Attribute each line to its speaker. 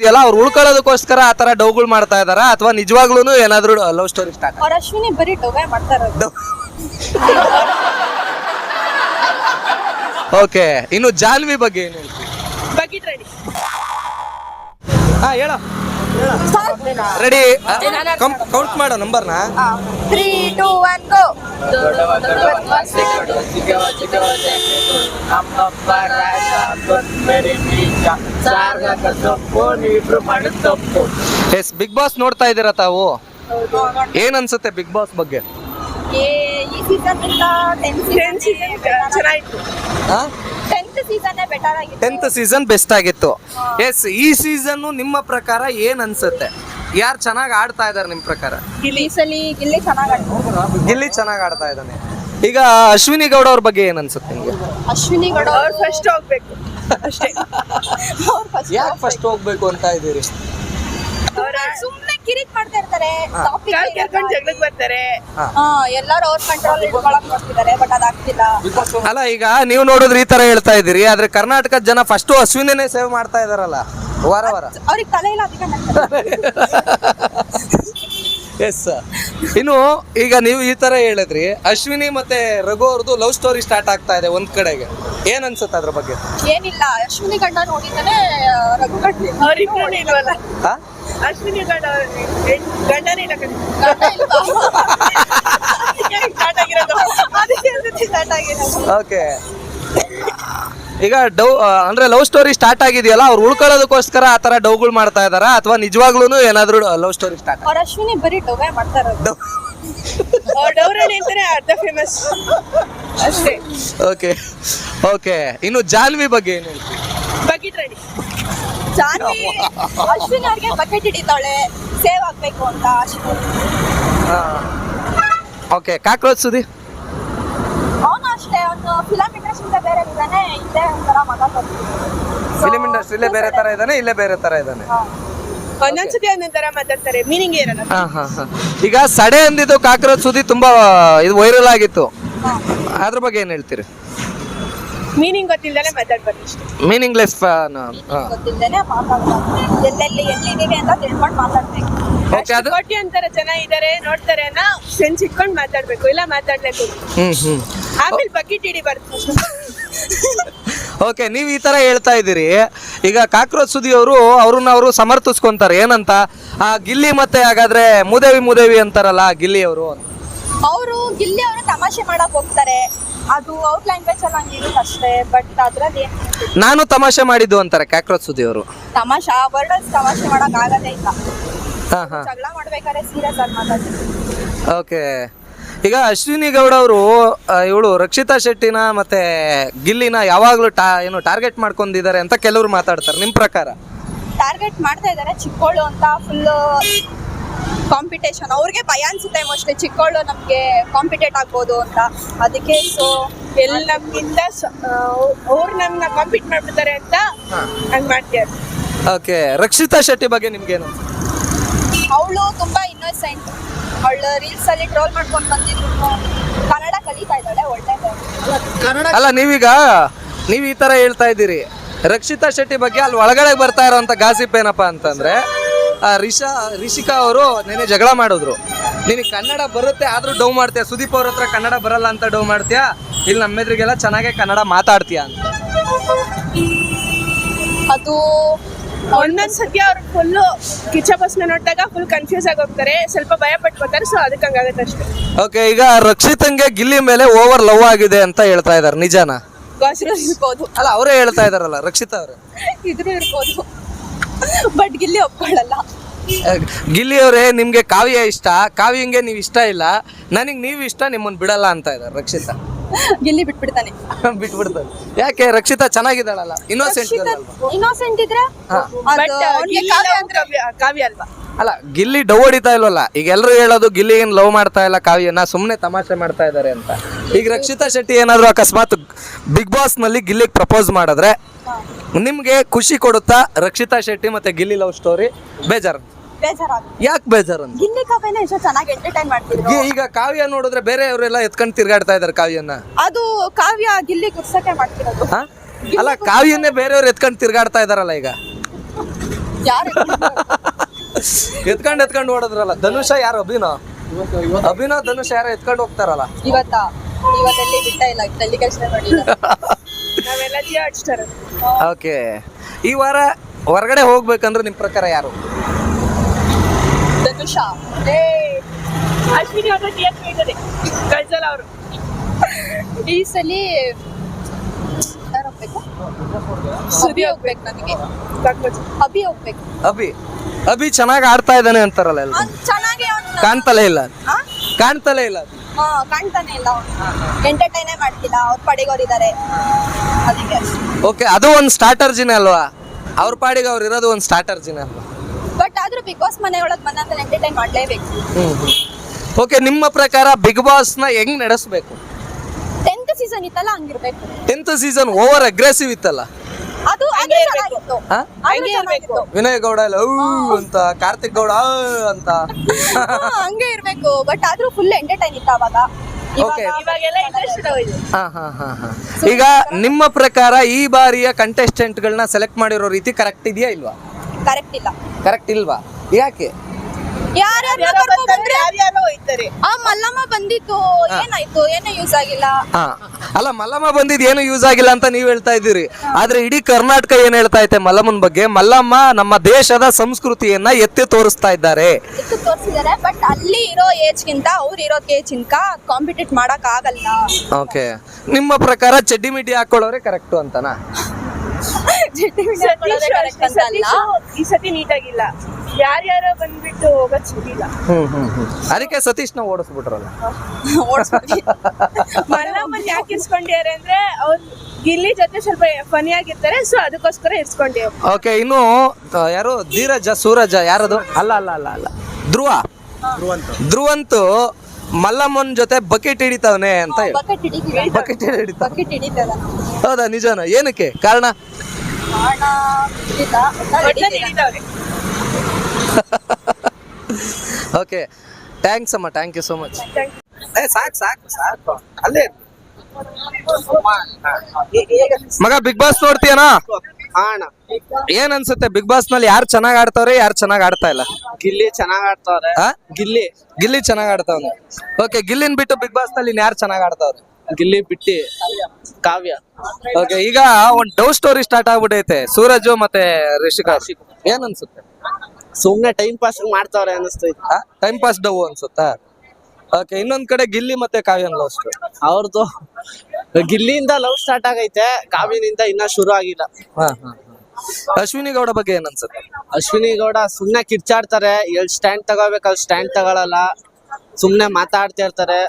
Speaker 1: ಇದೆಯಲ್ಲ ಅವ್ರು ಉಳ್ಕೊಳ್ಳೋದಕ್ಕೋಸ್ಕರ ಆ ತರ ಡೌಗಳು ಮಾಡ್ತಾ ಇದಾರ? ಅಥವಾ ನಿಜವಾಗ್ಲೂ ಏನಾದ್ರು ಲವ್ ಸ್ಟೋರಿ ಸ್ಟಾರ್ಟ್
Speaker 2: ಅವ್ರ ಅಶ್ವಿನಿ ಬರೀ ಡೊವೆ ಮಾಡ್ತಾರೆ
Speaker 1: ಓಕೆ ಇನ್ನು ಜಾನ್ವಿ ಬಗ್ಗೆ ಏನು ಹೇಳ್ತೀವಿ
Speaker 3: ಬಕೆಟ್ ರೆಡಿ
Speaker 1: ಹಾ ಹೇಳ. ರೆಡಿ ಕೌಂಟ್ ಮಾಡೋ ನಂಬರ್ನ
Speaker 2: three two one go
Speaker 1: yes big boss ನೋಡ್ತಾ ಇದ್ದೀರಾ ತಾವು? ಏನ್ ಅನ್ಸುತ್ತೆ ಬಿಗ್ ಬಾಸ್ ಬಗ್ಗೆ?
Speaker 2: ಈ ಸೀಸನ್ ಇಂದ ಟೆಂತ್ ಸೀಸನ್
Speaker 3: ಚೆನ್ನಾಗಿತ್ತು.
Speaker 2: ಸೀಸನ್ ಬೆಟರ್ ಆಗಿತ್ತು.
Speaker 1: ಟೆಂತ್ ಸೀಸನ್ ಬೆಸ್ಟ್ ಆಗಿತ್ತು. ಎಸ್ ಈ ಸೀಸನ್ ನಿಮ್ಮ ಪ್ರಕಾರ ಏನ್ ಅನ್ಸುತ್ತೆ? ಯಾರು ಚೆನ್ನಾಗಿ ಆಡ್ತಾ ಇದಾರೆ ನಿಮ್ ಪ್ರಕಾರ?
Speaker 2: ಗಿಲ್ಲಿ ಸಲಿ ಗಿಲ್ಲಿ ಚೆನ್ನಾಗಿ
Speaker 1: ಗಿಲ್ಲಿ ಚೆನ್ನಾಗಿ ಆಡ್ತಾ ಇದ್ದಾನೆ. ಈಗ ಅಶ್ವಿನಿ ಗೌಡ ಅವ್ರ ಬಗ್ಗೆ ಏನ್ ಅನ್ಸುತ್ತೆ ನಿಮ್ಗೆ?
Speaker 2: ಅಶ್ವಿನಿ ಗೌಡ
Speaker 3: ಅವ್ರು ಫಸ್ಟ್ ಹೋಗ್ಬೇಕು. ಅಷ್ಟೇ.
Speaker 2: ಅವ್ರು ಫಸ್ಟ್
Speaker 1: ಯಾಕೆ ಫಸ್ಟ್ ಹೋಗ್ಬೇಕು ಅಂತ ಇದ್ದೀರಿ?
Speaker 2: ಸುಮ್ನೆ ಕಿರಿಕ್ ಮಾಡ್ತಾ ಇರ್ತಾರೆ. ಟಾಪಿಕ್
Speaker 3: ಕಾಲ್ ಕೆರ್ಕೊಂಡು ಜಗಳಕ್ಕೆ ಬರ್ತಾರೆ.
Speaker 2: ಹಾ. ಎಲ್ಲರೂ ಅವ್ರ ಕಂಟ್ರೋಲ್ ಇಟ್ಕೊಳಕ್ ನೋಡ್ತಿದ್ದಾರೆ ಬಟ್ ಅದಾಗ್ತಿಲ್ಲ
Speaker 1: ಅಲ್ಲ ಈಗ ನೀವು ನೋಡಿದ್ರೆ ಈ ತರ ಹೇಳ್ತಾ ಇದ್ದೀರಿ ಆದ್ರೆ ಕರ್ನಾಟಕದ ಜನ ಫಸ್ಟ್ ಹಸುವಿನೇ ಸೇವ್ ಮಾಡ್ತಾ ಇದಾರಲ್ಲ ವಾರ ವಾರ.
Speaker 2: ಅವ್ರಿಗೆ ತಲೆ ಇಲ್ಲ ಅದಕ್ಕೆ
Speaker 1: ಎಸ್ ಇನ್ನು ಈಗ ನೀವು ಈ ತರ ಹೇಳಿದ್ರಿ ಅಶ್ವಿನಿ ಮತ್ತೆ ರಘು ಅವ್ರದ್ದು ಲವ್ ಸ್ಟೋರಿ ಸ್ಟಾರ್ಟ್ ಆಗ್ತಾ ಇದೆ ಒಂದ್ ಕಡೆಗೆ. ಏನ್ ಅನ್ಸುತ್ತೆ ಅದ್ರ ಬಗ್ಗೆ?
Speaker 2: ಏನಿಲ್ಲ ಅಶ್ವಿನಿ ಗಂಡ ನೋಡಿದ್ರೆ ರಘು ಗಂಡ
Speaker 3: ಅವ್ರಿಬ್ರು ಇಲ್ವಲ್ಲ?
Speaker 1: ಹಾ?
Speaker 3: ಅಶ್ವಿನಿ ಗಂಡ ಗಂಡನೇ? ಅದಕ್ಕೆ ಸ್ಟಾರ್ಟ್ ಆಗಿರೋದು
Speaker 2: ಅದಕ್ಕೆ ಅನ್ಸುತ್ತೆ start ಆಗಿರೋದು.
Speaker 1: ಓಕೆ. ಈಗ ಡೌ ಅಂದ್ರೆ ಲವ್ ಸ್ಟೋರಿ ಸ್ಟಾರ್ಟ್ ಆಗಿದೆಯಲ್ಲ ಅವ್ರು ಉಳ್ಕೊಳ್ಳೋದಕ್ಕೋಸ್ಕರ ಆ ತರ ಡೌಗಳು ಮಾಡ್ತಾ ಇದಾರ ಅಥವಾ ನಿಜವಾಗ್ಲೂ ಏನಾದ್ರು ಲವ್ ಸ್ಟೋರಿ ಸ್ಟಾರ್ಟ್
Speaker 2: ಅವ್ರ ಅಶ್ವಿನಿ ಬರೀ ಡೌವೇ
Speaker 3: ಮಾಡ್ತಾರೆ ಡೌರಣಿ ಅಂತಾನೆ ಅರ್ಧ ಫೇಮಸ್ ಅಷ್ಟೇ.
Speaker 1: ಓಕೆ. ಓಕೆ. ಇನ್ನು ಜಾನ್ವಿ ಬಗ್ಗೆ ಏನು ಹೇಳ್ತೀವಿ
Speaker 3: ಬಕೆಟ್ ರೆಡಿ
Speaker 2: ಜಾನ್ವಿ ಅಶ್ವಿನ್ ಅವ್ರಿಗೆ ಬಕೆಟ್ ಹಿಡಿತಾಳೆ ಸೇವ್ ಆಗ್ಬೇಕು ಅಂತ ಅಶ್ವಿನಿ
Speaker 1: ಓಕೆ ಕಾಕ್ರೋಚ್ ಸುದಿ
Speaker 2: ಅವನು ಅಷ್ಟೇ ಅವನು ಫಿಲಮ್ ಇಂಡಸ್ಟ್ರಿಯಿಂದ ಬೇರೆ ಇದ್ದಾನೆ ಇಲ್ಲೇ ಒಂಥರ ಮಾತಾಡ್ತಾರೆ
Speaker 1: ಫಿಲಿಂ ಇಂಡಸ್ಟ್ರಿಲೇ ಬೇರೆ ತರ ಇದ್ದಾನೆ ಇಲ್ಲೇ ಬೇರೆ ತರ ಇದ್ದಾನೆ.
Speaker 3: ಒಂದೊಂದ್ಸತಿ ಒಂದೊಂದ್ ತರ ಮಾತಾಡ್ತಾರೆ ಮೀನಿಂಗ್ ಇರಲ್ಲ
Speaker 1: ಹಾ ಹಾ ಹಾ. ಈಗ ಸಡೆ ಅಂದಿದ್ದು ಕಾಕ್ರೋಚ್ ಸುದ್ದಿ ತುಂಬಾ ಇದು ವೈರಲ್ ಆಗಿತ್ತು. ಅದ್ರ ಬಗ್ಗೆ ಏನ್ ಹೇಳ್ತೀರಿ?
Speaker 3: ಮೀನಿಂಗ್ ಗೊತ್ತಿಲ್ಲದೆ ಮಾತಾಡ್ಬಾರ್ದು ಅಷ್ಟೇ
Speaker 1: ಮೀನಿಂಗ್ಲೆಸ್
Speaker 2: ಗೊತ್ತಿಲ್ಲದೆ ಮಾತಾಡ್ತಾರೆ ಎಲ್ಲೆಲ್ಲಿ ಎಲ್ಲಿದ್ದೀವಿ ಅಂತ ತಿಳ್ಕೊಂಡು ಮಾತಾಡ್ಬೇಕು.
Speaker 1: ಓಕೆ ಅದು
Speaker 3: ಕೋಟಿ ಅಂತಾರ ಜನ ಇದಾರೆ ನೋಡ್ತಾರೆ ಅನ್ನೋ ಸೆನ್ಸ್ ಇಟ್ಕೊಂಡು ಮಾತಾಡ್ಬೇಕು. ಇಲ್ಲ ಮಾತಾಡ್ಲೇಬೇಕು.
Speaker 1: ಹ್ಮ್ ಹ್ಮ್.
Speaker 3: ಆಮೇಲೆ ಬಕೆಟ್ ಹಿಡಿಬಾರ್ದು
Speaker 1: ಓಕೆ ನೀವು ಈ ತರ ಹೇಳ್ತಾ ಇದ್ದೀರಿ. ಈಗ ಕಾಕ್ರೋಚ್ ಸುದಿ ಅವರು ಅವ್ರನ್ನ ಅವರು ಸಮರ್ಥಿಸ್ಕೊಂತಾರೆ. ಏನಂತ? ಆ ಗಿಲ್ಲಿ ಮತ್ತೆ ಹಾಗಾದ್ರೆ ಮುದೇವಿ ಮುದೇವಿ ಅಂತಾರಲ್ಲ ಗಿಲ್ಲಿ ಅವರು
Speaker 2: ಅವರು ಗಿಲ್ಲಿ ಅವರು ತಮಾಷೆ ಮಾಡಕ್ ಹೋಗ್ತಾರೆ. ಅದು ಔಟ್ ಲ್ಯಾಂಗ್ವೇಜ್ ಅಲ್ಲಿ ಹಂಗೆ ಅಷ್ಟೇ ಬಟ್ ಅದ್ರಲ್ಲಿ ಏನ್
Speaker 1: ನಾನು ತಮಾಷೆ ಮಾಡಿದ್ದು ಅಂತಾರೆ ಕ್ಯಾಕ್ರೋಚ್ ಸುದ್ದಿ ಅವರು
Speaker 2: ತಮಾಷೆ ಆ ತಮಾಷೆ ಮಾಡಕ್ ಆಗದೇ ಇಲ್ಲ.
Speaker 1: ಹಾ ಹಾ.
Speaker 2: ಜಗಳ ಮಾಡ್ಬೇಕಾದ್ರೆ ಸೀರಿಯಸ್ ಆಗಿ ಮಾತಾಡ್ತೀವಿ
Speaker 1: ಓಕೆ. ಈಗ ಅಶ್ವಿನಿ ಗೌಡ ಅವರು ಇವಳು ರಕ್ಷಿತಾ ಶೆಟ್ಟಿನ ಮತ್ತೆ ಗಿಲ್ಲಿನ ಯಾವಾಗಲೂ ಟಾ ಏನು ಟಾರ್ಗೆಟ್ ಮಾಡ್ಕೊಂಡಿದ್ದಾರೆ ಅಂತ ಕೆಲವರು ಮಾತಾಡ್ತಾರೆ. ನಿಮ್ಮ ಪ್ರಕಾರ?
Speaker 2: ಟಾರ್ಗೆಟ್ ಮಾಡ್ತಾ ಇದ್ದಾರೆ ಚಿಕ್ಕೋಳು ಅಂತ ಫುಲ್ ಕಾಂಪಿಟೇಷನ್ ಅವ್ರಿಗೆ ಭಯ ಅನ್ಸುತ್ತೆ ಮೋಸ್ಟ್ಲಿ ಚಿಕ್ಕವಳು ನಮಗೆ ಕಾಂಪಿಟೇಟ್ ಆಗ್ಬೋದು ಅಂತ. ಅದಕ್ಕೆ ಸೊ
Speaker 3: ಎಲ್ಲ ನಮ್ಗಿಂತ ಅವ್ರು ಕಾಂಪಿಟ್ ಕಾಂಪೀಟ್ ಮಾಡ್ಬಿಡ್ತಾರೆ ಅಂತ ನಂಗೆ ಮಾಡ್ತಾರೆ
Speaker 1: ಓಕೆ ರಕ್ಷಿತಾ ಶೆಟ್ಟಿ ಬಗ್ಗೆ ನಿಮ್ಗೇನು
Speaker 2: ಅವಳು ತುಂಬಾ ಇನ್ನೋಸೆಂಟ್ ಅವಳು ರೀಲ್ಸ್ ಅಲ್ಲಿ ಟ್ರೋಲ್ ಮಾಡ್ಕೊಂಡು ಬಂದಿದ್ರು ಕನ್ನಡ ಕಲಿತಾ ಇದ್ದಾಳೆ ಒಳ್ಳೆ
Speaker 1: ಅಲ್ಲ ನೀವೀಗ ನೀವು ಈ ತರ ಹೇಳ್ತಾ ಇದ್ದೀರಿ. ರಕ್ಷಿತಾ ಶೆಟ್ಟಿ ಬಗ್ಗೆ ಅಲ್ಲಿ ಒಳಗಡೆ ಬರ್ತಾ ಇರೋಂಥ ಗಾಸಿಪ್ ಏನಪ್ಪಾ ಅಂತಂದ್ರೆ ರಿಷಾ ರಿಷಿಕಾ ಅವರು ನೆನೆ ಜಗಳ ಮಾಡಿದ್ರು. ನಿನಗೆ ಕನ್ನಡ ಬರುತ್ತೆ ಆದರೂ ಡೌ ಮಾಡ್ತೀಯ? ಸುದೀಪ್ ಅವ್ರ ಹತ್ರ ಕನ್ನಡ ಬರಲ್ಲ ಅಂತ ಡೌ ಮಾಡ್ತೀಯಾ? ಇಲ್ಲಿ ನಮ್ಮೆದ್ರಿಗೆಲ್ಲ ಚೆನ್ನಾಗೆ ಕನ್ನಡ ಮಾತಾಡ್ತೀಯ ಅಂತ.
Speaker 2: ಅದು
Speaker 3: ಒಂದೊಂದು ಸತಿ ಅವ್ರು ಫುಲ್ ಕಿಚ್ಚ ಬಸ್ನ ನೋಡಿದಾಗ ಫುಲ್ ಕನ್ಫ್ಯೂಸ್ ಆಗಿ ಹೋಗ್ತಾರೆ. ಸ್ವಲ್ಪ ಭಯ ಪಟ್ಕೋತಾರೆ ಸೊ ಅದಕ್ಕೆ ಹಂಗಾಗತ್ತೆ ಅಷ್ಟೇ.
Speaker 1: ಓಕೆ ಈಗ ರಕ್ಷಿತಂಗೆ ಗಿಲ್ಲಿ ಮೇಲೆ ಓವರ್ ಲವ್ ಆಗಿದೆ ಅಂತ ಹೇಳ್ತಾ ಇದ್ದಾರೆ ನಿಜಾನ?
Speaker 2: ಗೋಸ್ರು ಇರ್ಬೋದು.
Speaker 1: ಅಲ್ಲ ಅವರೇ ಹೇಳ್ತಾ ಇದಾರಲ್ಲ ರಕ್ಷಿತಾ ಅವರು.
Speaker 2: ಇದ್ರೂ ಇರ್ಬೋದು. ಬಟ್ ಗಿಲ್ಲಿ ಒಪ್ಕೊಳ್ಳಲ್ಲ.
Speaker 1: ಗಿಲ್ಲಿ ಅವರೇ ನಿಮ್ಗೆ ಕಾವ್ಯ ಇಷ್ಟ? ಕಾವ್ಯಂಗೆ ನೀವು ಇಷ್ಟ ಇಲ್ಲ. ನನಗೆ ನೀವು ಇಷ್ಟ ನಿಮ್ಮನ್ನು ಬಿಡಲ್ಲ ಅಂತ ಇದ್ದಾರೆ ರಕ್ಷಿತಾ.
Speaker 2: ಗಿಲ್ಲಿ ಬಿಟ್ಬಿಡ್ತಾನೆ.
Speaker 1: ಬಿಟ್ಬಿಡ್ತಾನೆ. ಯಾಕೆ? ರಕ್ಷಿತಾ ಚೆನ್ನಾಗಿದ್ದಾಳಲ್ಲ. ಇನ್ನೋಸೆಂಟ್
Speaker 2: ಇನ್ನೋಸೆಂಟ್ ಇದ್ರೆ?
Speaker 3: ಬಟ್
Speaker 2: ಅದು ಅವ್ನಿಗೆ ಕಾವ್ಯ ಅಂದ್ರೆ
Speaker 3: ಕಾವ್ಯ ಅಲ್ವಾ?
Speaker 1: ಅಲ್ಲ ಗಿಲ್ಲಿ ಡವ್ ಹೊಡಿತಾ ಇಲ್ವಲ್ಲ? ಈಗ ಎಲ್ಲರೂ ಹೇಳೋದು ಗಿಲ್ಲಿ ಏನ್ ಲವ್ ಮಾಡ್ತಾ ಇಲ್ಲ ಕಾವ್ಯನ ಸುಮ್ಮನೆ ತಮಾಷೆ ಮಾಡ್ತಾ ಇದ್ದಾರೆ ಅಂತ. ಈಗ ರಕ್ಷಿತಾ ಶೆಟ್ಟಿ ಏನಾದ್ರು ಅಕಸ್ಮಾತ್ ಬಿಗ್ ಬಾಸ್ನಲ್ಲಿ ಗಿಲ್ಲಿಗೆ ಪ್ರಪೋಸ್ ಮಾಡಿದ್ರೆ ನಿಮ್ಗೆ ಖುಷಿ ಕೊಡುತ್ತಾ ರಕ್ಷಿತಾ ಶೆಟ್ಟಿ ಮತ್ತೆ ಗಿಲ್ಲಿ ಲವ್ ಸ್ಟೋರಿ? ಬೇಜಾರು ಯಾಕೆ ಬೇಜಾರು ಅಂತ?
Speaker 2: ಗಿಲ್ಲಿ ಕಾವ್ಯನ ಎಷ್ಟು ಚೆನ್ನಾಗಿ ಎಂಟರ್ಟೈನ್ ಮಾಡ್ತಿದ್ರು.
Speaker 1: ಈಗ ಕಾವ್ಯ ನೋಡಿದ್ರೆ ಬೇರೆಯವರೆಲ್ಲ ಎತ್ಕೊಂಡು ತಿರ್ಗಾಡ್ತಾ ಇದಾರೆ ಕಾವ್ಯನ.
Speaker 2: ಅದು ಕಾವ್ಯ ಗಿಲ್ಲಿ ಗುರ್ಸಕ್ಕೆ ಮಾಡ್ತಿರೋದು.
Speaker 1: ಹಾ? ಅಲ್ಲ ಕಾವ್ಯನೇ ಬೇರೆಯವ್ರು ಎತ್ಕೊಂಡು ತಿರ್ಗಾಡ್ತಾ ಇದಾರಲ್ಲ ಈಗ.
Speaker 2: ಯಾರು
Speaker 1: ಎತ್ಕೊಂಡು ಎತ್ಕೊಂಡು ಓಡದ್ರಲ್ಲ. ಧನುಷ ಯಾರು? ಅಭಿನವ್? ಅಭಿನವ್ ಧನುಷ ಯಾರು ಎತ್ಕೊಂಡು ಹೋಗ್ತಾರಲ್ಲ.
Speaker 2: ಇವತ್ತ? ಇವತ್ತೆಲ್ಲಿ ಬಿಟ್ಟ ಇಲ್ಲ? ತಲ್ಲಿ ಕೆಲಸ ಮಾಡಿಲ್ಲ
Speaker 3: ನಾವೆಲ್ಲ ಜಿ ಹಾಟ್ಸ್ಟಾರ್
Speaker 1: ಓಕೆ. ಈ ವಾರ ಹೊರಗಡೆ ಹೋಗ್ಬೇಕಂದ್ರೆ ನಿಮ್ ಪ್ರಕಾರ ಯಾರು?
Speaker 2: ಧನುಷ.
Speaker 3: ಏ ಅಶ್ವಿನಿ ಅವ್ರ ಥಿಯೇಟರ್ ಇದ್ದಾರೆ ಕಳ್ಸಲ್ಲ ಅವರು.
Speaker 2: ಈ ಸಲ ಯಾರು ಹೋಗ್ಬೇಕು ಸುದಿ ಹೋಗ್ಬೇಕು ನನಗೆ. ಅಭಿ ಹೋಗ್ಬೇಕು.
Speaker 1: ಅಭಿ. ಅಭಿ ಚೆನ್ನಾಗಿ ಆಡ್ತಾ ಇದ್ದಾನೆ ಅಂತಾರಲ್ಲ ಎಲ್ಲ
Speaker 2: ಅವ್ನ್ ಚೆನ್ನಾಗಿ ಅವ್ನು
Speaker 1: ಕಾಣ್ತಲೇ ಇಲ್ಲ? ಕಾಣ್ತಲೇ ಇಲ್ಲ.
Speaker 2: ಕಾಣ್ತಾನೆ ಇಲ್ಲ ಎಂಟರ್ಟೈನೇ ಮಾಡ್ತಿಲ್ಲ ಅವ್ರ ಪಡೆಗೋರಿದ್ದಾರೆ. ಅದಕ್ಕೆ.
Speaker 1: ಓಕೆ ಅದು ಒಂದು ಸ್ಟಾರ್ಟರ್ ಜಿನ ಅಲ್ವಾ? ಅವ್ರ ಪಾಡಿಗೆ ಅವ್ರು ಇರೋದು ಒಂದು ಸ್ಟಾರ್ಟರ್ ಜಿನ ಅಲ್ವಾ?
Speaker 2: ಬಟ್ ಆದ್ರೂ ಬಿಗ್ ಬಾಸ್ ಮನೆ ಒಳಗೆ ಬಂದಂತ ಎಂಟರ್ಟೈನ್ ಮಾಡ್ಲೇಬೇಕು.
Speaker 1: ಓಕೆ ನಿಮ್ಮ ಪ್ರಕಾರ ಬಿಗ್ ಬಾಸ್ನ ಹೆಂಗ್ ನಡೆಸಬೇಕು?
Speaker 2: ಟೆಂತ್ ಸೀಸನ್ ಇತ್ತಲ್ಲ ಹಂಗಿರ್ಬೇಕು.
Speaker 1: ಟೆಂತ್ ಸೀಸನ್ ಓವರ್ ಅಗ್ರೆಸಿವ್ ಇತ್ತಲ್ಲ?
Speaker 2: ಅದು ಅದು ಚೆನ್ನಾಗಿತ್ತು.
Speaker 1: ಆ?
Speaker 2: ಅದು
Speaker 3: ಹಂಗೆ
Speaker 2: ಚೆನ್ನಾಗಿತ್ತು.
Speaker 1: ವಿನಯ್ ಗೌಡ ಎಲ್ಲ ಔ ಅಂತ ಕಾರ್ತಿಕ್ ಗೌಡ ಆ ಅಂತ.
Speaker 2: ಹಾ, ಹಂಗೆ ಇರ್ಬೇಕು. ಬಟ್ ಆದ್ರೂ ಫುಲ್ ಎಂಟರ್ಟೈನ್ ಇತ್ತು ಅವಾಗ.
Speaker 1: Okay.
Speaker 3: ಇವಾಗೆಲ್ಲ ಇಂಟ್ರೆಸ್ಟ್ ಹೋಯ್ತು
Speaker 1: ಹಾ, ಹಾ, ಹಾ, ಹಾ. ಈಗ ನಿಮ್ಮ ಪ್ರಕಾರ ಈ ಬಾರಿಯ ಕಂಟೆಸ್ಟೆಂಟ್ಗಳನ್ನ ಸೆಲೆಕ್ಟ್ ಮಾಡಿರೋ ರೀತಿ ಕರೆಕ್ಟ್ ಇದೆಯಾ ಇಲ್ವಾ?
Speaker 2: ಕರೆಕ್ಟ್ ಇಲ್ಲ.
Speaker 1: ಕರೆಕ್ಟ್ ಇಲ್ವಾ? ಯಾಕೆ?
Speaker 2: ಆ ಮಲ್ಲಮ್ಮ ಬಂದಿತ್ತು ಏನಾಯ್ತು ಏನೂ ಯೂಸ್ ಆಗಿಲ್ಲ?
Speaker 1: ಹಾ. ಅಲ್ಲ ಮಲ್ಲಮ್ಮ ಬಂದಿದ್ ಏನು ಯೂಸ್ ಆಗಿಲ್ಲ ಅಂತ ನೀವ್ ಹೇಳ್ತಾ ಇದ್ದೀರಿ. ಆದ್ರೆ ಇಡೀ ಕರ್ನಾಟಕ ಏನ್ ಹೇಳ್ತಾ ಐತೆ ಮಲ್ಲಮ್ಮನ ಬಗ್ಗೆ? ಮಲ್ಲಮ್ಮ ನಮ್ಮ ದೇಶದ ಸಂಸ್ಕೃತಿಯನ್ನ ಎತ್ತಿ ತೋರಿಸ್ತಾ ಇದ್ದಾರೆ.
Speaker 2: ತೋರಿಸಿದ್ದಾರೆ ಬಟ್ ಅಲ್ಲಿ ಇರೋ ಏಜ್ಗಿಂತ ಅವ್ರು ಇರೋ ಏಜ್ಗಿಂತ ಕಾಂಪಿಟೇಟ್ ಮಾಡಕ್ ಆಗಲ್ಲ.
Speaker 1: ಓಕೆ ನಿಮ್ಮ ಪ್ರಕಾರ ಚಡ್ಡಿ ಮಿಡ್ಡಿ ಹಾಕೊಳ್ಳೋರೆ ಕರೆಕ್ಟ್ ಅಂತನಾ.
Speaker 3: ಈ ಸತಿ ನೀಟಾಗಿಲ್ಲ ಯಾರ್ಯಾರೋ ಬಂದ್ಬಿಟ್ಟು ಹೋಗೋದ್ ಸುದ್ದಿಲ್ಲ
Speaker 1: ಹ್ಮ್ ಹ್ಮ್ ಹ್ಮ್. ಅದಕ್ಕೆ ಸತೀಶ್ನ ಓಡಿಸ್ಬಿಟ್ರಲ್ಲ.
Speaker 2: ಓಡಿಸ್ಬಿಟ್ಟು
Speaker 3: ಮಲ್ಲಮ್ಮನ್ ಯಾಕೆ ಇರ್ಸ್ಕೊಂಡಿದ್ದಾರೆ ಅಂದ್ರೆ ಅವ್ರು ಗಿಲ್ಲಿ ಜೊತೆ ಸ್ವಲ್ಪ ಫನಿ ಆಗಿರ್ತಾರೆ ಸೊ ಅದಕ್ಕೋಸ್ಕರ ಇರ್ಸ್ಕೊಂಡೇವ್.
Speaker 1: ಓಕೆ ಇನ್ನು ಆ, ಯಾರು? ಧೀರಜ ಸೂರಜ ಯಾರದು? ಅಲ್ಲ ಅಲ್ಲ ಅಲ್ಲ ಅಲ್ಲ. ಧ್ರುವ. ಧ್ರುವಂತು ಮಲ್ಲಮ್ಮನ್ ಜೊತೆ ಬಕೆಟ್ ಹಿಡಿತಾವನೆ ಅಂತ ಹೇಳಿ.
Speaker 2: ಬಕೆಟ್ ಹಿಡಿತೀವಿ
Speaker 1: ಬಕೆಟ್ ಹಿಡಿತಾವ
Speaker 2: ಬಕೆಟ್ ಹಿಡಿತದ
Speaker 1: ಹೌದಾ ನಿಜಾನ? ಏನಕ್ಕೆ? ಕಾರಣ?
Speaker 2: ಕಾರಣ. ಒಟ್ನಲ್ಲಿ.
Speaker 1: ಓಕೆ ಥ್ಯಾಂಕ್ಸ್ ಅಮ್ಮ ಥ್ಯಾಂಕ್ ಯು ಸೋ ಮಚ್
Speaker 3: ಏ.
Speaker 1: ಸಾಕು ಸಾಕು ಸಾಕು. ಅಲ್ಲೇ ಮಗ ಬಿಗ್ ಬಾಸ್ ನೋಡ್ತೀಯನಾ? ಏನ್ ಅನ್ಸುತ್ತೆ? ಬಿಗ್ ಬಾಸ್ನಲ್ಲಿ ಯಾರು ಚೆನ್ನಾಗ್ ಆಡ್ತಾವ್ರೆ ಯಾರು ಚೆನ್ನಾಗ್ ಆಡ್ತಾ ಇಲ್ಲ?
Speaker 4: ಗಿಲ್ಲಿ ಚೆನ್ನಾಗ್ ಆಡ್ತಾವ್ರೆ? ಗಿಲ್ಲಿ.
Speaker 1: ಗಿಲ್ಲಿ ಚೆನ್ನಾಗ್ ಆಡ್ತಾವ್ನೆ. ಓಕೆ ಗಿಲ್ಲಿನ್ ಬಿಟ್ಟು ಬಿಗ್ ಬಾಸ್ನಲ್ಲಿ ಯಾರು ಚೆನ್ನಾಗ್ ಆಡ್ತಾವ್ರೆ?
Speaker 4: ಗಿಲ್ಲಿ ಬಿಟ್ಟಿ ಕಾವ್ಯ.
Speaker 1: ಓಕೆ ಈಗ ಒಂದ್ ಡೌ ಸ್ಟೋರಿ ಸ್ಟಾರ್ಟ್ ಆಗ್ಬಿಟ್ಟೈತೆ ಸೂರಜ್ ಮತ್ತೆ ರಿಷಿಕಾ. ಏನ್ ಅನ್ಸುತ್ತೆ?
Speaker 4: ಸುಮ್ನೆ ಟೈಮ್ ಪಾಸ್ ಮಾಡ್ತಾವ್ರೆ ಅನಿಸ್ತೈತಿ
Speaker 1: ಟೈಮ್ ಪಾಸ್ ಡವ್ ಅನ್ಸುತ್ತಾ? ಓಕೆ ಇನ್ನೊಂದ್ ಕಡೆ ಗಿಲ್ಲಿ ಮತ್ತೆ ಕಾವ್ಯನ್ ಲವ್ ಸ್ಟೋರಿ
Speaker 4: ಅವ್ರದ್ದು ಗಿಲ್ಲಿಯಿಂದ ಲವ್ ಸ್ಟಾರ್ಟ್ ಆಗೈತೆ ಕಾವ್ಯನಿಂದ ಇನ್ನ ಶುರು ಆಗಿಲ್ಲ.
Speaker 1: ಅಶ್ವಿನಿ ಗೌಡ ಬಗ್ಗೆ ಏನ್ ಅನ್ಸುತ್ತೆ?
Speaker 4: ಅಶ್ವಿನಿ ಗೌಡ ಸುಮ್ನೆ ಕಿರ್ಚಾಡ್ತಾರೆ ಎಲ್ ಸ್ಟ್ಯಾಂಡ್ ತಗೋಬೇಕು ಅಲ್ಲಿ ಸ್ಟ್ಯಾಂಡ್ ತಗೊಳಲ್ಲ ಸುಮ್ನೆ ಮಾತಾಡ್ತಾ ಇರ್ತಾರೆ.